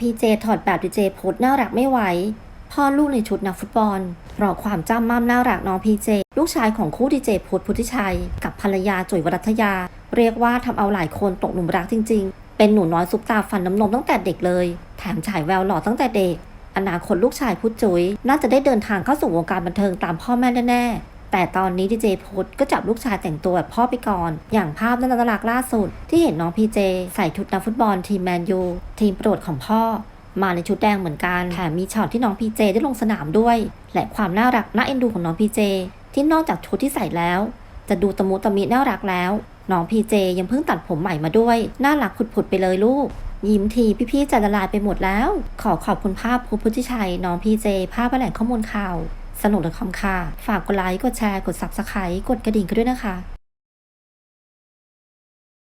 พีเจถอดแบบดีเจโพสต์น่ารักไม่ไหวพ่อลูกในชุดนักฟุตบอลรอความจำมั่มน่ารักน้องพีเจ ลูกชายของคู่ดีเจพุทธพุทธิชัย กับภรรยาจุ๋ยวรัตยา เรียกว่าทำเอาหลายคนตกหลุมรักจริง ๆ เป็นหนูน้อยซุปตาฟันน้ำนมตั้งแต่เด็กเลย แถมฉายแววหล่อตั้งแต่เด็ก อนาคตลูกชายพุทธจุ๋ยน่าจะได้เดินทางเข้าสู่วงการบันเทิงตามพ่อแม่แน่ๆ แต่ตอนนี้ดีเจพุทธก็จับลูกชายแต่งตัวแบบพ่อไปก่อน อย่างภาพน่ารักล่าสุด ที่เห็นน้องพีเจใส่ชุดนักฟุตบอลทีมแมนยูทีมโปรดของพ่อ มาในชุดแดงเหมือนกันแถมมีช็อตที่น้องพีเจได้ลงสนามด้วย และความน่ารักน่าเอ็นดูของน้องพีเจที่นอกจากชุดที่ใส่แล้ว จะดูตะมุตะมิน่ารักแล้วน้องพีเจยังเพิ่งตัดผมใหม่มาด้วย น่ารักผุดๆไปเลยลูก ยิ้มทีพี่ๆจะละลายไปหมดแล้ว ขอขอบคุณภาพภูพุทธิชัย น้องพีเจ ภาพแหล่งข้อมูลข่าว สนุกและคอมค่ะฝากกดไลค์ กดแชร์ กด subscribe กดกระดิ่งกันด้วยนะคะ